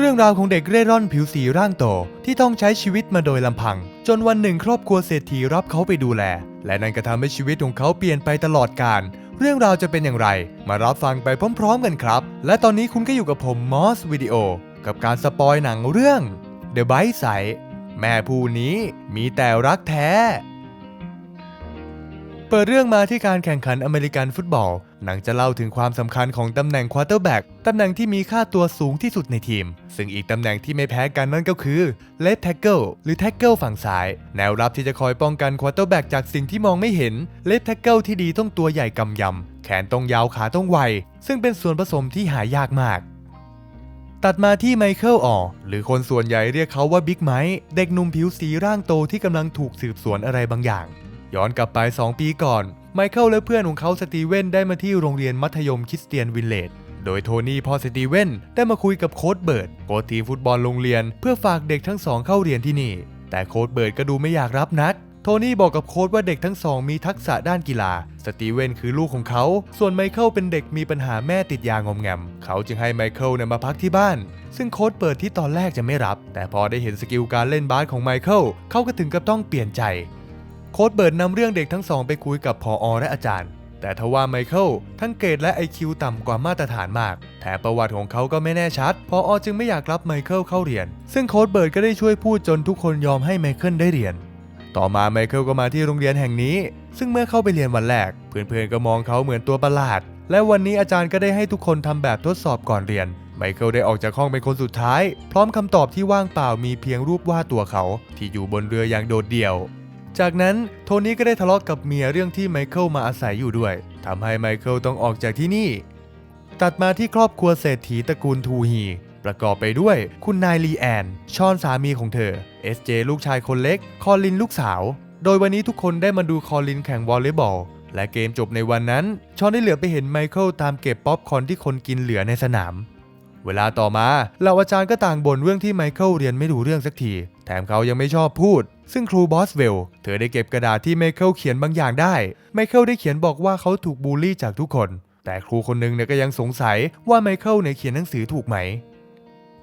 เรื่องราวของเด็กเร่ร่อนผิวสีร่างโตที่ต้องใช้ชีวิตมาโดยลำพัง จนวันหนึ่งครอบครัวเศรษฐีรับเขาไปดูแล และนั่นก็ทำให้ชีวิตของเขาเปลี่ยนไปตลอดกาลเรื่องราวจะเป็นอย่างไร มารับฟังไปพร้อมๆกันครับ และตอนนี้คุณก็อยู่กับผมมอสวิดีโอกับการสปอยหนังเรื่อง The b i t e ใสแม่ผู้นี้มีแต่รักแท้ เปิดเรื่องมาที่การแข่งขันอเมริกันฟุตบอล หนังจะเล่าถึงความสำคัญของตำแหน่งควอเตอร์แบ็กตำแหน่งที่มีค่าตัวสูงที่สุดในทีม ซึ่งอีกตำแหน่งที่ไม่แพ้กันนั่นก็คือเลฟแท็กเกิลหรือแท็กเกิลฝั่งซ้าย แนวรับที่จะคอยป้องกันควอเตอร์แบ็กจากสิ่งที่มองไม่เห็นเลฟแท็กเกิลที่ดีต้องตัวใหญ่กำยำแขนต้องยาวขาต้องไว ซึ่งเป็นส่วนผสมที่หายากมากตัดมาที่ไมเคิลออหรือคนส่วนใหญ่เรียกเขาว่าบิ๊กไมค์เด็กหนุ่มผิวสีร่างโตที่กำลังถูกสืบสวนอะไรบางอย่าง ย้อนกลับไป 2 ปีก่อน ไมเคิลและเพื่อนของเขาสตีเวนได้มาที่โรงเรียนมัธยมคริสเตียนวิลเลจโดยโทนี่พ่อสตีเวนได้มาคุยกับโค้ชเบิร์ดโค้ชทีมฟุตบอลโรงเรียน เพื่อฝากเด็กทั้งสองเข้าเรียนที่นี่ แต่โค้ชเบิร์ดก็ดูไม่อยากรับนัก โทนี่บอกกับโค้ชว่าเด็กทั้งสองมีทักษะด้านกีฬา สตีเวนคือลูกของเขา ส่วนไมเคิลเป็นเด็กมีปัญหาแม่ติดยางอมแงม เขาจึงให้ไมเคิลนมาพักที่บ้าน ซึ่งโค้ชเปิดที่ตอนแรกจะไม่รับ แต่พอได้เห็นสกิลการเล่นบาสของไมเคิลเขาก็ถึงกับต้องเปลี่ยนใจ โค้ดเบิร์ดนำเรื่องเด็กทั้งสองไปคุยกับพออและอาจารย์ แต่ทว่าไมเคิลทั้งเกรดและ IQ ต่ำกว่ามาตรฐานมาก แถมประวัติของเขาก็ไม่แน่ชัด พออจึงไม่อยากรับไมเคิลเข้าเรียน ซึ่งโค้ดเบิร์ดก็ได้ช่วยพูดจนทุกคนยอมให้ไมเคิลได้เรียน ต่อมาไมเคิลก็มาที่โรงเรียนแห่งนี้ ซึ่งเมื่อเข้าไปเรียนวันแรก เพื่อนๆก็มองเขาเหมือนตัวประหลาด และวันนี้อาจารย์ก็ได้ให้ทุกคนทำแบบทดสอบก่อนเรียน ไมเคิลได้ออกจากห้องเป็นคนสุดท้าย พร้อมคำตอบที่ว่างเปล่ามีเพียงรูปวาดตัวเขา ที่อยู่บนเรืออย่างโดดเดี่ยว จากนั้นโทนี่ก็ได้ทะเลาะกับเมียเรื่องที่ไมเคิลมาอาศัยอยู่ด้วยทำให้ไมเคิลต้องออกจากที่นี่ ตัดมาที่ครอบครัวเศรษฐีตระกูลทูฮี ประกอบไปด้วยคุณนายลีแอน ชอนสามีของเธอ เอสเจลูกชายคนเล็ก คอลินลูกสาว โดยวันนี้ทุกคนได้มาดูคอลินแข่งวอลเลย์บอล และเกมจบในวันนั้น ชอนได้เหลือไปเห็นไมเคิลตามเก็บป๊อปคอร์นที่คนกินเหลือในสนาม เวลาต่อมาเหล่าอาจารย์ก็ต่างบ่นเรื่องที่ไมเคิลเรียนไม่รู้เรื่องสักที แถมเขายังไม่ชอบพูด ซึ่งครูบอสเวลเธอได้เก็บกระดาษที่ไมเคิลเขียนบางอย่างได้ ไมเคิลได้เขียนบอกว่าเขาถูกบูลลี่จากทุกคน แต่ครูคนหนึ่งเนี่ยก็ยังสงสัยว่าไมเคิลเนี่ยเขียนหนังสือถูกไหม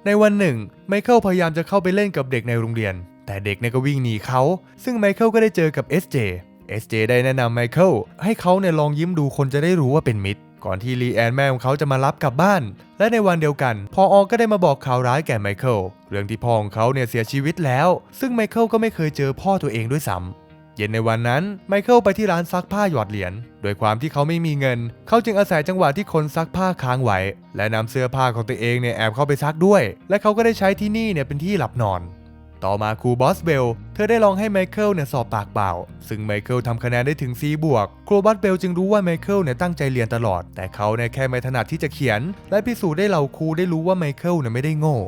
ในวันหนึ่ง ไมเคิลพยายามจะเข้าไปเล่นกับเด็กในโรงเรียน แต่เด็กเนี่ยก็วิ่งหนีเขา ซึ่งไมเคิลก็ได้เจอกับ SJ SJ ได้แนะนำไมเคิลให้เขาเนี่ยลองยิ้มดูคนจะได้รู้ว่าเป็นมิตร ก่อนที่ลีแอนแม่ของเขาจะมารับกลับบ้าน และในวันเดียวกันพอออก็ได้มาบอกข่าวร้ายแก่ไมเคิลเรื่องที่พ่อของเขาเนี่ยเสียชีวิตแล้ว ซึ่งไมเคิลก็ไม่เคยเจอพ่อตัวเองด้วยซ้ำเย็นในวันนั้นไมเคิลไปที่ร้านซักผ้าหยอดเหรียญโดยความที่เขาไม่มีเงิน เขาจึงอาศัยจังหวะที่คนซักผ้าค้างไว้ และนำเสื้อผ้าของตัวเองเนี่ยแอบเข้าไปซักด้วย และเขาก็ได้ใช้ที่นี่เนี่ยเป็นที่หลับนอน ต่อมาครูบอสเบลเธอได้ลองให้ไมเคิลเนี่ยสอบปากเปล่า ซึ่งไมเคิลทำคะแนนได้ถึง C บวก ครูบอสเบลจึงรู้ว่าไมเคิลเนี่ยตั้งใจเรียนตลอด แต่เขาเนี่ยแค่ไม่ถนัดที่จะเขียน และพิสูจน์ได้เหล่าครูได้รู้ว่าไมเคิลเนี่ยไม่ได้โง่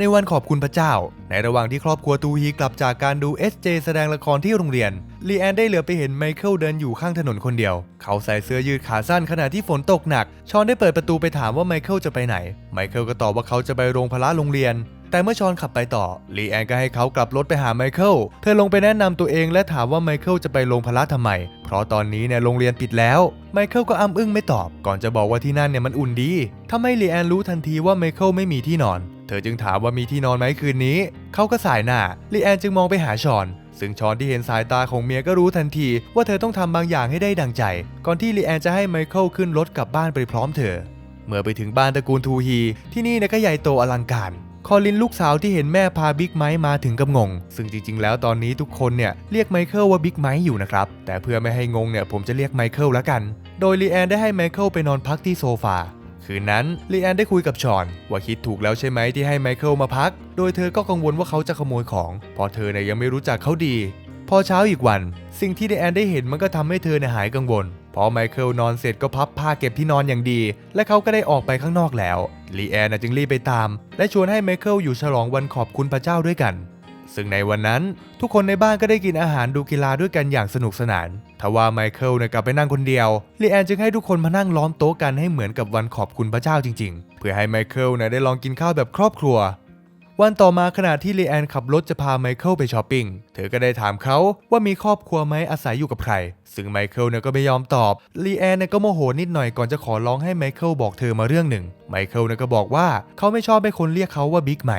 ในวันขอบคุณพระเจ้า ในระหว่างที่ครอบครัวตูฮีกลับจากการดู SJ แสดงละครที่โรงเรียนลีแอนได้เหลือไปเห็นไมเคิลเดินอยู่ข้างถนนคนเดียว เขาใส่เสื้อยืดขาสั้นขณะที่ฝนตกหนัก ชอนได้เปิดประตูไปถามว่าไมเคิลจะไปไหน ไมเคิลก็ตอบว่าเขาจะไปโรงพละโรงเรียน แต่เมื่อชอนขับไปต่อลีแอนก็ให้เขากลับรถไปหาไมเคิล เธอลงไปแนะนำตัวเองและถามว่าไมเคิลจะไปโรงพละทำไม เพราะตอนนี้เนี่ยโรงเรียนปิดแล้ว ไมเคิลก็อ้ำอึ้งไม่ตอบ ก่อนจะบอกว่าที่นั่นเนี่ยมันอุ่นดีทำให้ลีแอนรู้ทันทีว่าไมเคิลไม่มีที่นอน เธอจึงถามว่ามีที่นอนไหมคืนนี้ เขาก็สายหน้า ลีแอนจึงมองไปหาชอน ซึ่งชอนที่เห็นสายตาของเมียก็รู้ทันที ว่าเธอต้องทำบางอย่างให้ได้ดังใจ ก่อนที่ลีแอนจะให้ไมเคิลขึ้นรถกลับบ้านไปพร้อมเธอ เมื่อไปถึงบ้านตระกูลทูฮี ที่นี่นี่ยก็ใหญ่โตอลังการ คอลินลูกสาวที่เห็นแม่พาบิ๊กไมค์มาถึงกับงง ซึ่งจริงๆ แล้วตอนนี้ทุกคนเนี่ยเรียกไมเคิลว่าบิ๊กไมค์อยู่นะครับ แต่เพื่อไม่ให้งงเนี่ยผมจะเรียกไมเคิลแล้วกัน โดยลีแอนได้ให้ไมเคิลไปนอนพักที่โซฟา คืนนั้นลีแอนได้คุยกับชอน ว่าคิดถูกแล้วใช่ไหมที่ให้ไมเคิลมาพัก โดยเธอก็กังวลว่าเขาจะขโมยของเพราะเธอเนี่ยยังไม่รู้จักเขาดี พอเช้าอีกวัน สิ่งที่ลีแอนได้เห็นมันก็ทำให้เธอเนี่ยหายกังวล พอไมเคิลนอนเสร็จก็พับผ้าเก็บที่นอนอย่างดี และเขาก็ได้ออกไปข้างนอกแล้วลีแอนจึงรีบไปตาม และชวนให้ไมเคิลอยู่ฉลองวันขอบคุณพระเจ้าด้วยกัน ซึ่งในวันนั้นทุกคนในบ้านก็ได้กินอาหารดูกีฬาด้วยกันอย่างสนุกสนานทว่าไมเคิลเนี่ยกลับไปนั่งคนเดียวลีแอนจึงให้ทุกคนมานั่งล้อมโต๊ะกันให้เหมือนกับวันขอบคุณพระเจ้าจริง ๆ เพื่อให้ไมเคิลเนี่ยได้ลองกินข้าวแบบครอบครัว วันต่อมาขณะที่ลีแอนขับรถจะพาไมเคิลไปช้อปปิ้ง เธอก็ได้ถามเขาว่ามีครอบครัวไหมอาศัยอยู่กับใคร ซึ่งไมเคิลเนี่ยก็ไม่ยอมตอบ ลีแอนเนี่ยก็โมโหนิดหน่อยก่อนจะขอร้องให้ไมเคิลบอกเธอมาเรื่องหนึ่ง ไมเคิลเนี่ยก็บอกว่าเขาไม่ชอบให้คนเรียกเขาว่าบิ๊กไหม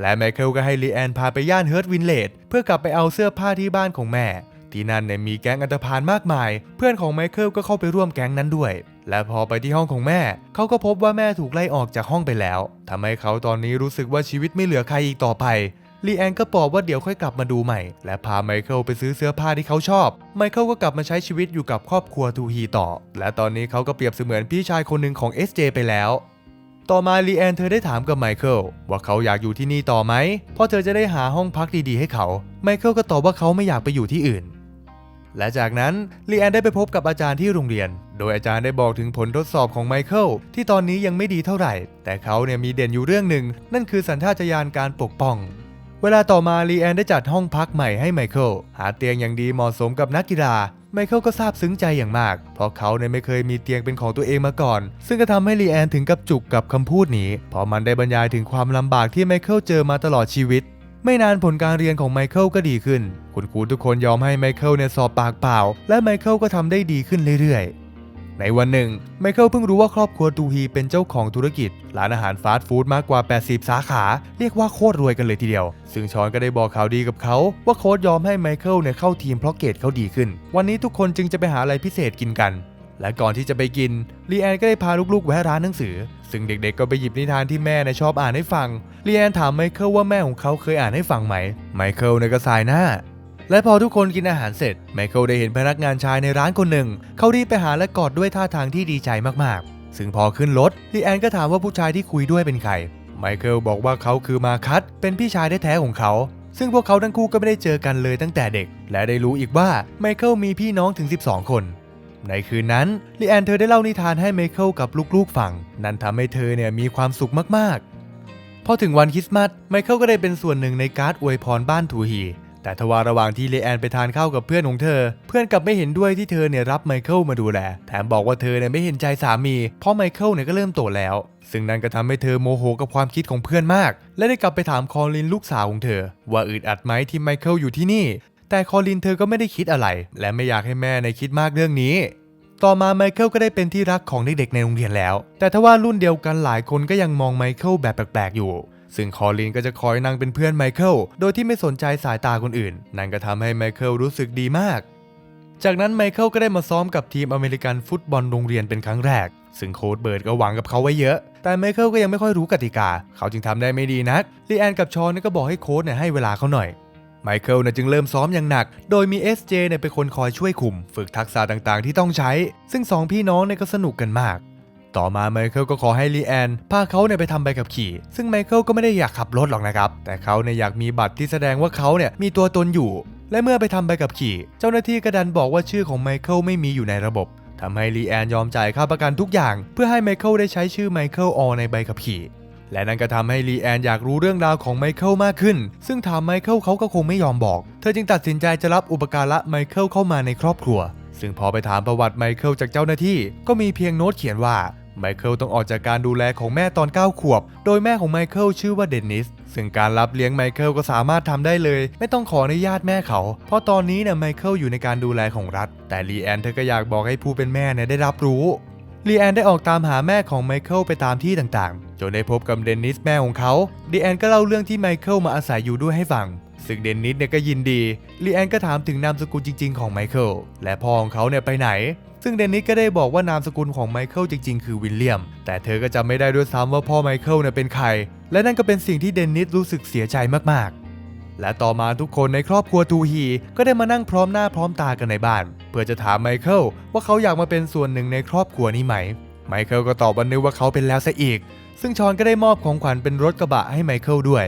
และไมเคิลก็ให้ลีแอนพาไปย่านเฮิร์ตวินเลดเพื่อกลับไปเอาเสื้อผ้าที่บ้านของแม่ ที่นั่นเนี่ยมีแก๊งอันธพาลมากมาย เพื่อนของไมเคิลก็เข้าไปร่วมแก๊งนั้นด้วย และพอไปที่ห้องของแม่ เขาก็พบว่าแม่ถูกไล่ออกจากห้องไปแล้วทำให้เขาตอนนี้รู้สึกว่าชีวิตไม่เหลือใครอีกต่อไปลีแอนก็บอกว่าเดี๋ยวค่อยกลับมาดูใหม่ และพาไมเคิลไปซื้อเสื้อผ้าที่เขาชอบ ไมเคิลก็กลับมาใช้ชีวิตอยู่กับครอบครัวทูฮีต่อ และตอนนี้เขาก็เปรียบเสมือนพี่ชายคนหนึ่งของ SJ ไปแล้วต่อมาลีแอนเธอได้ถามกับไมเคิลว่าเขาอยากอยู่ที่นี่ต่อไหมเพราะเธอจะได้หาห้องพักดีๆให้เขา ไมเคิลก็ตอบว่าเขาไม่อยากไปอยู่ที่อื่น และจากนั้นลีแอนได้ไปพบกับอาจารย์ที่โรงเรียน โดยอาจารย์ได้บอกถึงผลทดสอบของไมเคิลที่ตอนนี้ยังไม่ดีเท่าไหร่ แต่เขาเนี่ยมีเด่นอยู่เรื่องหนึ่ง นั่นคือสัญชาตญาณการปกป้อง เวลาต่อมาลีแอนได้จัดห้องพักใหม่ให้ไมเคิลหาเตียงอย่างดีเหมาะสมกับนักกีฬาไมเคิลก็ซาบซึ้งใจอย่างมาก เพราะเขาเนี่ยไม่เคยมีเตียงเป็นของตัวเองมาก่อน ซึ่งก็ทำให้ลีแอนถึงกับจุกกับคำพูดนี้ เพราะมันได้บรรยายถึงความลำบากที่ไมเคิลเจอมาตลอดชีวิต ไม่นานผลการเรียนของไมเคิลก็ดีขึ้น คุณครูทุกคนยอมให้ไมเคิลเนี่ยสอบปากเปล่า และไมเคิลก็ทำได้ดีขึ้นเรื่อยๆ ในวันหนึ่ง ไมเคิลเพิ่งรู้ว่าครอบครัวตูฮีเป็นเจ้าของธุรกิจ ร้านอาหารฟาสต์ฟู้ดมากกว่า 80 สาขา เรียกว่าโคตรรวยกันเลยทีเดียว ซึ่งชอนก็ได้บอกข่าวดีกับเขา ว่าโค้ชยอมให้ไมเคิลเนี่ยเข้าทีมเพราะเกรดเขาดีขึ้น วันนี้ทุกคนจึงจะไปหาอะไรพิเศษกินกัน และก่อนที่จะไปกินลีแอนก็ได้พาลูกๆแวะร้านหนังสือ ซึ่งเด็กๆก็ไปหยิบนิทานที่แม่เนี่ยชอบอ่านให้ฟังลีแอนถามไมเคิลว่าแม่ของเขาเคยอ่านให้ฟังไหมไมเคิลเนี่ยก็สายหน้า และพอทุกคนกินอาหารเสร็จไมเคิลได้เห็นพนักงานชายในร้านคนหนึ่ง เขารีบไปหาและกอดด้วยท่าทางที่ดีใจมากๆ ซึ่งพอขึ้นรถลีแอนก็ถามว่าผู้ชายที่คุยด้วยเป็นใครไมเคิลบอกว่าเขาคือมาคัตเป็นพี่ชายแท้ๆของเขา ซึ่งพวกเขาทั้งคู่ก็ไม่ได้เจอกันเลยตั้งแต่เด็ก และได้รู้อีกว่าไมเคิลมีพี่น้องถึง 12 คนในคืนนั้นลีแอนเธอได้เล่านิทานให้ไมเคิลกับลูกๆฟัง นั่นทำให้เธอเนี่ยมีความสุขมากๆ พอถึงวันคริสต์มาสไมเคิลก็ได้เป็นส่วนหนึ่งในการ์ดอวยพรบ้านทูฮี แต่ทว่าระหว่างที่เลแอนไปทานข้าวกับเพื่อนของเธอ เพื่อนกลับไม่เห็นด้วยที่เธอเนี่ยรับไมเคิลมาดูแล แถมบอกว่าเธอเนี่ยไม่เห็นใจสามี เพราะไมเคิลเนี่ยก็เริ่มโตแล้ว ซึ่งนั่นก็ทำให้เธอโมโหกับความคิดของเพื่อนมาก และได้กลับไปถามคอลินลูกสาวของเธอ ว่าอึดอัดไหมที่ไมเคิลอยู่ที่นี่ แต่คอลินเธอก็ไม่ได้คิดอะไร และไม่อยากให้แม่ในคิดมากเรื่องนี้ ต่อมาไมเคิลก็ได้เป็นที่รักของเด็กๆในโรงเรียนแล้ว แต่ทว่ารุ่นเดียวกันหลายคนก็ยังมองไมเคิลแบบแปลกๆอยู่ ซึ่งคอลินก็จะคอยนั่งเป็นเพื่อนไมเคิลโดยที่ไม่สนใจสายตาคนอื่น นั่นก็ทำให้ไมเคิลรู้สึกดีมาก จากนั้นไมเคิลก็ได้มาซ้อมกับทีมอเมริกันฟุตบอลโรงเรียนเป็นครั้งแรก ซึ่งโค้ชเบิร์ดก็หวังกับเขาไว้เยอะ แต่ไมเคิลก็ยังไม่ค่อยรู้กติกา เขาจึงทำได้ไม่ดีนักลีแอนกับชอนก็บอกให้โค้ชเนี่ยให้เวลาเขาหน่อยไมเคิลเนี่ยจึงเริ่มซ้อมอย่างหนัก โดยมี SJ เนี่ยเป็นคนคอยช่วยคุม ฝึกทักษะต่างๆ ที่ต้องใช้ ซึ่งสองพี่น้องเนี่ยก็สนุกกันมาก ต่อมาไมเคิลก็ขอให้ลีแอนพาเขาเนี่ยไปทำใบขับขี่ ซึ่งไมเคิลก็ไม่ได้อยากขับรถหรอกนะครับ แต่เขาเนี่ยอยากมีบัตรที่แสดงว่าเขาเนี่ยมีตัวตนอยู่ และเมื่อไปทำใบขับขี่ เจ้าหน้าที่ก็ดันบอกว่าชื่อของไมเคิลไม่มีอยู่ในระบบทำให้ลีแอนยอมจ่ายค่าประกันทุกอย่าง เพื่อให้ไมเคิลได้ใช้ชื่อไมเคิลออในใบขับขี่ และนั่นก็ทำให้ลีแอนอยากรู้เรื่องราวของไมเคิลมากขึ้น ซึ่งถามไมเคิลเขาก็คงไม่ยอมบอก เธอจึงตัดสินใจจะรับอุปการะไมเคิลเข้ามาในครอบครัว ซึ่งพอไปถามประวัติไมเคิลจากเจ้าหน้าที่ ก็มีเพียงโน้ตเขียนว่า ไมเคิลต้องออกจากการดูแลของแม่ตอน 9 ขวบ โดยแม่ของไมเคิลชื่อว่าเดนนิส ซึ่งการรับเลี้ยงไมเคิลก็สามารถทำได้เลย ไม่ต้องขออนุญาตแม่เขา เพราะตอนนี้เนี่ยไมเคิลอยู่ในการดูแลของรัฐ แต่ลีแอนเธอก็อยากบอกให้ผู้เป็นแม่เนี่ยได้รับรู้ลีแอนได้ออกตามหาแม่ของไมเคิลไปตามที่ต่างๆ จนได้พบกับเดนนิสแม่ของเขาลีแอนก็เล่าเรื่องที่ไมเคิลมาอาศัยอยู่ด้วยให้ฟังซึ่งเดนนิสเนี่ยก็ยินดีลีแอนก็ถามถึงนามสกุลจริง ๆ ของไมเคิล และพ่อของเขาเนี่ยไปไหน ซึ่งเดนนิสก็ได้บอกว่านามสกุลของไมเคิลจริงๆ คือวิลเลียม แต่เธอก็จำไม่ได้ด้วยซ้ำว่าพ่อไมเคิลเนี่ยเป็นใคร และนั่นก็เป็นสิ่งที่เดนนิสรู้สึกเสียใจมากๆ และต่อมาทุกคนในครอบครัวทูฮีก็ได้มานั่งพร้อมหน้าพร้อมตากันในบ้าน เพื่อจะถามไมเคิลว่าเขาอยากมาเป็นส่วนหนึ่งในครอบครัวนี้ไหม ไมเคิลก็ตอบวันนึกว่าเขาเป็นแล้วซะอีก ซึ่งชอนก็ได้มอบของขวัญเป็นรถกระบะให้ไมเคิลด้วย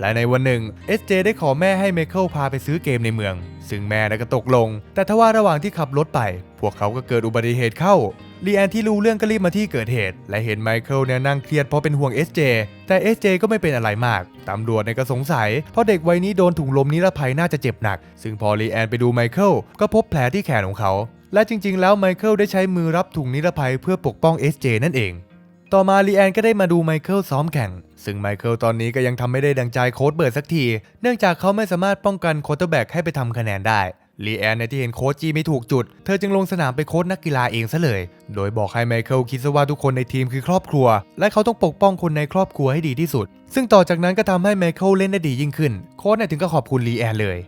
และในวันหนึ่ง SJ ได้ขอแม่ให้ไมเคิลพาไปซื้อเกมในเมือง ซึ่งแม่น่ะก็ตกลง แต่ทว่าระหว่างที่ขับรถไป พวกเขาก็เกิดอุบัติเหตุเข้าลีแอนที่รู้เรื่องก็รีบมาที่เกิดเหตุ และเห็นไมเคิลเนี่ยนั่งเครียดเพราะเป็นห่วง SJ แต่ SJ ก็ไม่เป็นอะไรมาก ตำรวจเนี่ยก็สงสัย เพราะเด็กวัยนี้โดนถุงลมนิรภัยน่าจะเจ็บหนัก ซึ่งพอลีแอนไปดูไมเคิลก็พบแผลที่แขนของเขา และจริง ๆ แล้วไมเคิลได้ใช้มือรับถุงนิรภัยเพื่อปกป้อง SJ นั่นเอง ต่อมาลีแอนก็ได้มาดูไมเคิลซ้อมแข่ง ซึ่งไมเคิลตอนนี้ก็ยังทำไม่ได้ดังใจโค้ชเบิร์ดสักที เนื่องจากเขาไม่สามารถป้องกันโคเตอร์แบ็กให้ไปทำคะแนนได้ลีแอนในที่เห็นโค้ชจีไม่ถูกจุด เธอจึงลงสนามไปโค้ชนักกีฬาเองซะเลย โดยบอกให้ไมเคิลคิดซะว่าทุกคนในทีมคือครอบครัว และเขาต้องปกป้องคนในครอบครัวให้ดีที่สุด ซึ่งต่อจากนั้นก็ทำให้ไมเคิลเล่นได้ดียิ่งขึ้น โค้ชเนี่ยถึงก็ขอบคุณลีแอนเลย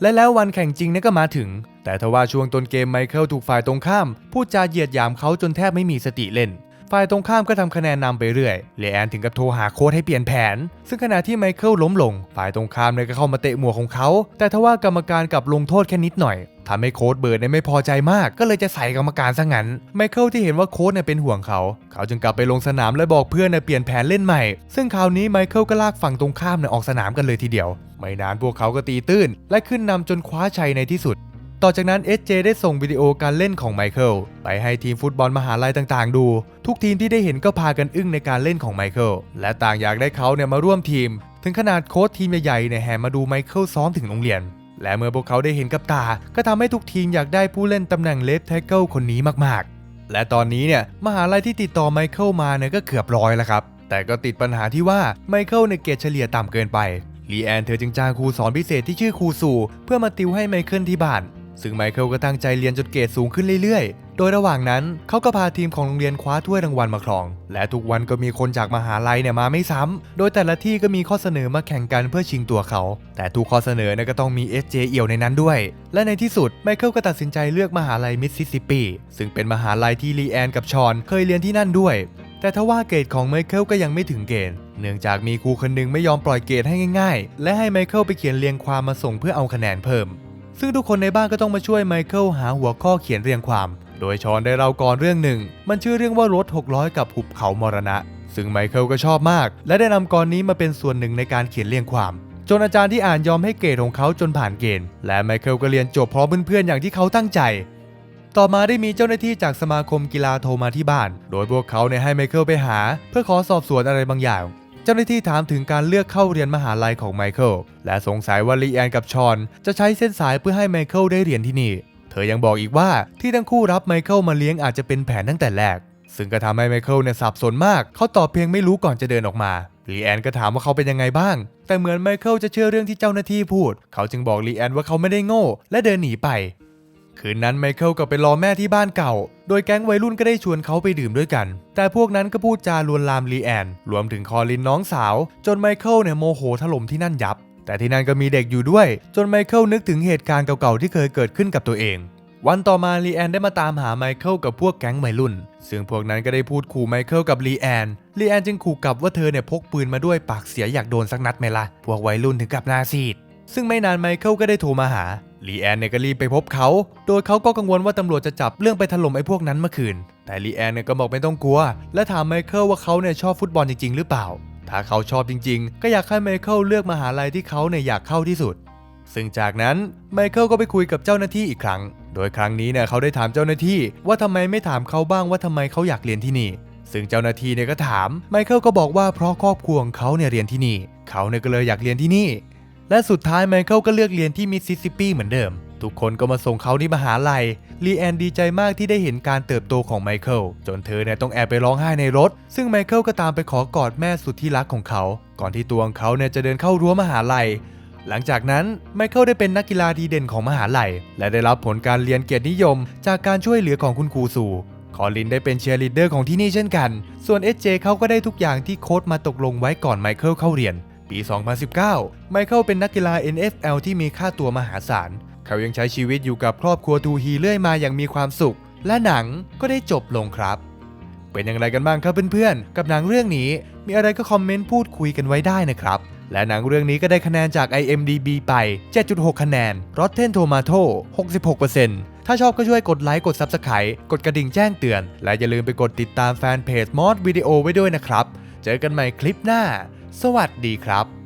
และแล้ววันแข่งจริงนี่ยก็มาถึง แต่ทว่าช่วงต้นเกมไมเคิลถูกฝ่ายตรงข้าม พูดจาเหยียดหยามเขาจนแทบไม่มีสติเล่น ฝ่ายตรงข้ามก็ทำคะแนนนำไปเรื่อยเลแอนถึงกับโทรหาโค้ชให้เปลี่ยนแผน ซึ่งขณะที่ไมเคิลล้มลง ฝ่ายตรงข้ามเนี่ยก็เข้ามาเตะหมวกของเขา แต่ทว่ากรรมการกลับลงโทษแค่นิดหน่อยทำให้โค้ชเบิร์ดเนี่ยไม่พอใจมาก ก็เลยจะใส่กรรมการซะงั้น ไมเคิลที่เห็นว่าโค้ชเนี่ยเป็นห่วงเขา เขาจึงกลับไปลงสนามและบอกเพื่อนเนี่ยเปลี่ยนแผนเล่นใหม่ ซึ่งคราวนี้ไมเคิลก็ลากฝั่งตรงข้ามเนี่ยออกสนามกันเลยทีเดียว ไม่นานพวกเขาก็ตีตื้น และขึ้นนำจนคว้าชัยในที่สุด ต่อจากนั้น SJ ได้ส่งวิดีโอการเล่นของไมเคิลไปให้ทีมฟุตบอลมหาลัยต่างๆ ดู ทุกทีมที่ได้เห็นก็พากันอึ้งในการเล่นของไมเคิลและต่างอยากได้เขาเนี่ยมาร่วมทีม ถึงขนาดโค้ชทีมใหญ่ๆเนี่ยแห่มาดูไมเคิลซ้อมถึงโรงเรียน และเมื่อพวกเขาได้เห็นกับตา ก็ทำให้ทุกทีมอยากได้ผู้เล่นตำแหน่งเลฟแท็กเกิลคนนี้มากๆ และตอนนี้เนี่ยมหาลัยที่ติดต่อไมเคิลมาเนี่ยก็เกือบร้อยแล้วครับแต่ก็ติดปัญหาที่ว่าไมเคิลในเกรดเฉลี่ยต่ำเกินไปลีแอนเธอจึงจ้างครูสอนพิเศษที่ชื่อครูสูเพื่อมาติวให้ไมเคิลที่บ้าน ซึ่งไมเคิลก็ตั้งใจเรียนจนเกรดสูงขึ้นเรื่อยๆ โดยระหว่างนั้นเขาก็พาทีมของโรงเรียนคว้าถ้วยรางวัลมาครอง และทุกวันก็มีคนจากมหาลัยเนี่ยมาไม่ซ้ำโดยแต่ละที่ก็มีข้อเสนอมาแข่งกันเพื่อชิงตัวเขา แต่ทุกข้อเสนอเนี่ยก็ต้องมี SJ เอี่ยวในนั้นด้วย และในที่สุดไมเคิลก็ตัดสินใจเลือกมหาลัยมิสซิสซิปปี ซึ่งเป็นมหาลัยที่ลีแอนกับชอนเคยเรียนที่นั่นด้วย แต่ทว่าเกรดของไมเคิลก็ยังไม่ถึงเกณฑ์เนื่องจากมีครูคนหนึงไม่ยอมปล่อยเกรดให้ง่าย ๆ และให้ไมเคิลไปเขียนเรียงความมาส่งเพื่อเอาคะแนนเพิ่ม ซึ่งทุกคนในบ้านก็ต้องมาช่วยไมเคิลหาหัวข้อเขียนเรียงความ โดยชอนได้เล่าก่อนเรื่องหนึ่ง มันชื่อเรื่องว่ารถ 600 กับหุบเขามรณะ ซึ่งไมเคิลก็ชอบมาก และได้นำกรนี้มาเป็นส่วนหนึ่งในการเขียนเรียงความจนอาจารย์ที่อ่านยอมให้เกรดของเขาจนผ่านเกณฑ์ และไมเคิลก็เรียนจบพร้อมเพื่อนๆอย่างที่เขาตั้งใจ ต่อมาได้มีเจ้าหน้าที่จากสมาคมกีฬาโทรมาที่บ้าน โดยพวกเขาเนี่ยให้ไมเคิลไปหา เพื่อขอสอบสวนอะไรบางอย่าง จ้าหน้าที่ถามถึงการเลือกเข้าเรียนมหาลัยของไมเคิลและสงสัยว่าลีแอนกับชอน จะใช้เส้นสายเพื่อให้ไมเคิลได้เรียนที่นี่ เธอยังบอกอีกว่าที่ทั้งคู่รับไมเคิลมาเลี้ยงอาจจะเป็นแผนตั้งแต่แรก ซึ่งก็ทำให้ไมเคิลเนี่ยสับสนมาก เขาตอบเพียงไม่รู้ก่อนจะเดินออกมาลีแอนก็ถามว่าเขาเป็นยังไงบ้าง แต่เหมือนไมเคิลจะเชื่อเรื่องที่เจ้าหน้าที่พูด เขาจึงบอกลีแอนว่าเขาไม่ได้โง่ และเดินหนีไป คืนนั้นไมเคิลก็ไปรอแม่ที่บ้านเก่า โดยแก๊งวัยรุ่นก็ได้ชวนเขาไปดื่มด้วยกัน แต่พวกนั้นก็พูดจาลวนลามลีแอน รวมถึงคอลินน้องสาว จนไมเคิลเนี่ยโมโหถล่มที่นั่นยับ แต่ที่นั่นก็มีเด็กอยู่ด้วย จนไมเคิลนึกถึงเหตุการณ์เก่าๆที่เคยเกิดขึ้นกับตัวเอง วันต่อมาลีแอนได้มาตามหาไมเคิลกับพวกแก๊งวัยรุ่น ซึ่งพวกนั้นก็ได้พูดขู่ไมเคิลกับลีแอนลีแอนจึงขู่กลับว่าเธอเนี่ยพกปืนมาด้วยปากเสียอยากโดนสักนัดไหมล่ะพวกวัยรุ่นถึงกับหนาซีดซึ่งไม่นานไมเคิลก็ได้โทรมาหา ลีแอนเนี่ยก็รีบไปพบเขา โดยเขาก็กังวลว่าตำรวจจะจับเรื่องไปถล่มไอ้พวกนั้นเมื่อคืน แต่ลีแอนเนี่ยก็บอกไม่ต้องกลัว และถามไมเคิลว่าเขาเนี่ยชอบฟุตบอลจริง ๆ หรือเปล่า ถ้าเขาชอบจริง ๆ ก็อยากให้ไมเคิลเลือกมหาลัยที่เขาเนี่ยอยากเข้าที่สุด ซึ่งจากนั้นไมเคิลก็ไปคุยกับเจ้าหน้าที่อีกครั้ง โดยครั้งนี้เนี่ยเขาได้ถามเจ้าหน้าที่ว่าทำไมไม่ถามเขาบ้างว่าทำไมเขาอยากเรียนที่นี่ ซึ่งเจ้าหน้าที่เนี่ยก็ถามไมเคิลก็บอกว่าเพราะครอบครัวของเขาเนี่ยเรียนที่นี่ เขาเนี่ยก็เลยอยากเรียนที่นี่ และสุดท้ายไมเคิลก็เลือกเรียนที่มิสซิสซิปปีเหมือนเดิม ทุกคนก็มาส่งเขาที่มหาลัยลีแอนดีใจมากที่ได้เห็นการเติบโตของไมเคิลจนเธอเนี่ยต้องแอบไปร้องไห้ในรถ ซึ่งไมเคิลก็ตามไปขอกอดแม่สุดที่รักของเขา ก่อนที่ตัวของเขาเนี่ยจะเดินเข้ารั้วมหาลัยหลังจากนั้นไมเคิลได้เป็นนักกีฬาดีเด่นของมหาลัย และได้รับผลการเรียนเกียรตินิยม จากการช่วยเหลือของคุณครูสู่คอลินได้เป็นเชียร์ลีดเดอร์ของที่นี่เช่นกัน ส่วน SJ เขาก็ได้ทุกอย่างที่โค้ชมาตกลงไว้ก่อนไมเคิลเข้าเรียน ปี 2019 ไมเคิลเป็นนักกีฬา NFL ที่มีค่าตัวมหาศาล เขายังใช้ชีวิตอยู่กับครอบครัวทูฮีเรื่อยมาอย่างมีความสุข และหนังก็ได้จบลงครับ เป็นอย่างไรกันบ้างครับเพื่อนๆ กับหนังเรื่องนี้ มีอะไรก็คอมเมนต์พูดคุยกันไว้ได้นะครับ และหนังเรื่องนี้ก็ได้คะแนนจาก IMDB ไป 7.6 คะแนน Rotten Tomato 66%ถ้าชอบก็ช่วยกดไลค์กด Subscribe กดกระดิ่งแจ้งเตือน และอย่าลืมไปกดติดตามแฟนเพจมอสวิดีโอไว้ด้วยนะครับ เจอกันใหม่คลิปหน้า สวัสดีครับ